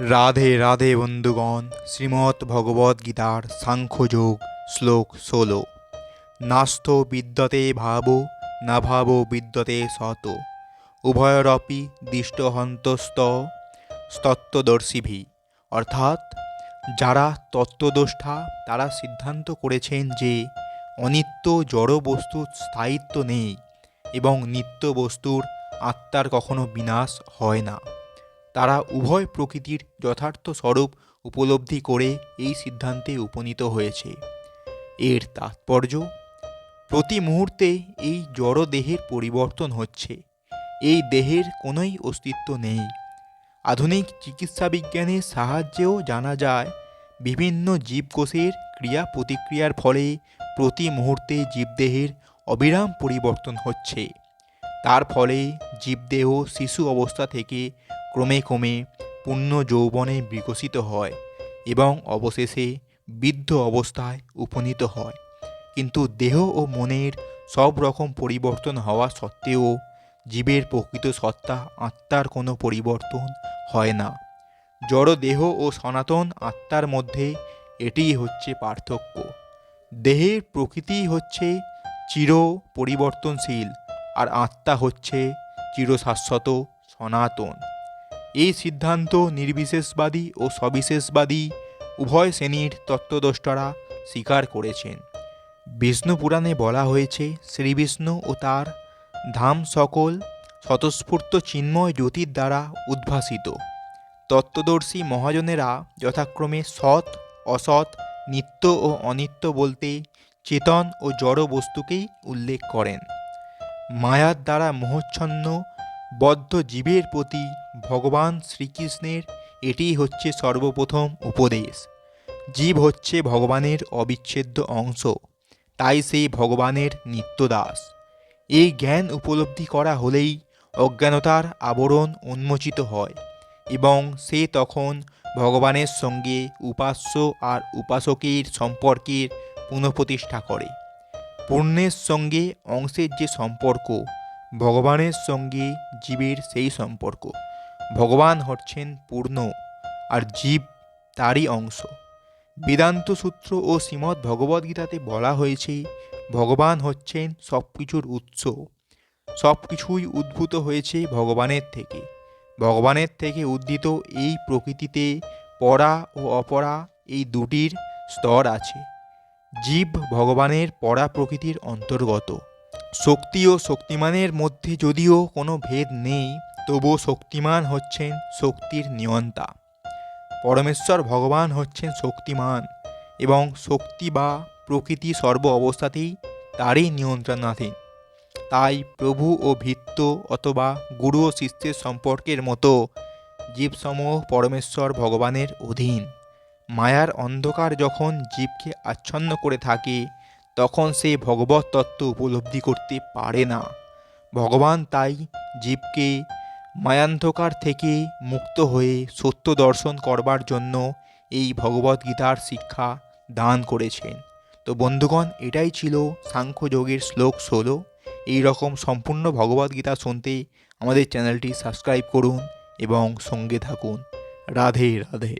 রাধে রাধে বন্ধুগণ শ্রীমদ্ ভগবদ্ গীতার সাংখ্যযোগ শ্লোক ষোলো। নাস্ত বিদ্যতে ভাব না ভাব বিদ্যতে সত। উভয়রপি দৃষ্টহন্তস্ত তত্ত্বদর্শিভি অর্থাৎ, যারা তত্ত্বদোষ্ঠা তারা সিদ্ধান্ত করেছেন যে অনিত্য জড় বস্তুর স্থায়িত্ব নেই এবং নিত্য বস্তুর আত্মার কখনো বিনাশ হয় না। তারা উভয় প্রকৃতির যথার্থ স্বরূপ উপলব্ধি করে এই সিদ্ধান্তে উপনীত হয়েছে। এর তাৎপর্য, প্রতি মুহূর্তে এই জড় দেহের পরিবর্তন হচ্ছে। এই দেহের কোনোই অস্তিত্ব নেই। আধুনিক চিকিৎসা বিজ্ঞানের সাহায্যেও জানা যায়, বিভিন্ন জীবকোষের ক্রিয়া প্রতিক্রিয়ার ফলে প্রতি মুহূর্তে জীবদেহের অবিরাম পরিবর্তন হচ্ছে। তার ফলে জীবদেহ শিশু অবস্থা থেকে ক্রমে ক্রমে পূর্ণ যৌবনে বিকশিত হয় এবং অবশেষে বৃদ্ধ অবস্থায় উপনীত হয়। কিন্তু দেহ ও মনের সব রকম পরিবর্তন হওয়া সত্ত্বেও জীবের প্রকৃত সত্তা, আত্মার কোনো পরিবর্তন হয় না। জড় দেহ ও সনাতন আত্মার মধ্যে এটিই হচ্ছে পার্থক্য। দেহের প্রকৃতি হচ্ছে চির পরিবর্তনশীল আর আত্মা হচ্ছে চিরশাশ্বত সনাতন। এই সিদ্ধান্ত নির্বিশেষবাদী ও সবিশেষবাদী উভয় শ্রেণির তত্ত্বদ্রষ্টরা স্বীকার করেছেন। বিষ্ণু পুরাণে বলা হয়েছে, শ্রীবিষ্ণু ও তার ধাম সকল স্বতঃস্ফূর্ত চিন্ময় জ্যোতির দ্বারা উদ্ভাসিত। তত্ত্বদর্শী মহাজনেরা যথাক্রমে সৎ, অসৎ, নিত্য ও অনিত্য বলতে চেতন ও জড় বস্তুকেই উল্লেখ করেন। মায়ার দ্বারা মোহচ্ছন্ন বদ্ধ জীবের প্রতি ভগবান শ্রীকৃষ্ণের, এটিই হচ্ছে সর্বপ্রথম উপদেশ। জীব হচ্ছে ভগবানের অবিচ্ছেদ্য অংশ, তাই সেই ভগবানের নিত্যদাস। এই জ্ঞান উপলব্ধি করা হলেই অজ্ঞানতার আবরণ উন্মোচিত হয় এবং সে তখন ভগবানের সঙ্গে উপাস্য আর উপাসকের সম্পর্কের পুনঃপ্রতিষ্ঠা করে। পূর্ণের সঙ্গে অংশের যে সম্পর্ক, ভগবানের সঙ্গে জীবের সেই সম্পর্ক। ভগবান হচ্ছেন পূর্ণ আর জীব তারই অংশ। বেদান্ত সূত্র ও শ্রীমদ্ ভগবদ্গীতাতে বলা হয়েছে, ভগবান হচ্ছেন সব কিছুর উৎস। সব কিছুই উদ্ভূত হয়েছে ভগবানের থেকে। ভগবানের থেকে উদ্ধিত এই প্রকৃতিতে পরা ও অপরা এই দুটির স্তর আছে। জীব ভগবানের পরা প্রকৃতির অন্তর্গত। শক্তি ও শক্তিমানের মধ্যে যদিও কোনো ভেদ নেই তবুও শক্তিমান হচ্ছেন শক্তির নিয়ন্তা। পরমেশ্বর ভগবান হচ্ছেন শক্তিমান এবং শক্তি বা প্রকৃতি সর্ব অবস্থাতেই তারই নিয়ন্ত্রণাধীন। তাই প্রভু ও ভিত্ত অথবা গুরু ও শিষ্যের সম্পর্কের মতো জীবসমূহ পরমেশ্বর ভগবানের অধীন। মায়ার অন্ধকার যখন জীবকে আচ্ছন্ন করে থাকে, তখন সে ভগবত তত্ত্ব উপলব্ধি করতে পারে না। ভগবান তাই জীবকে মায়ান্ধকার থেকে মুক্ত হয়ে সত্য দর্শন করবার জন্য এই ভগবদ্গীতার শিক্ষা দান করেছেন। তো বন্ধুগণ, এটাই ছিল সাংখ্যযোগের শ্লোক ষোলো। এই রকম সম্পূর্ণ ভগবদ্গীতা শুনতে আমাদের চ্যানেলটি সাবস্ক্রাইব করুন এবং সঙ্গে থাকুন। রাধে রাধে।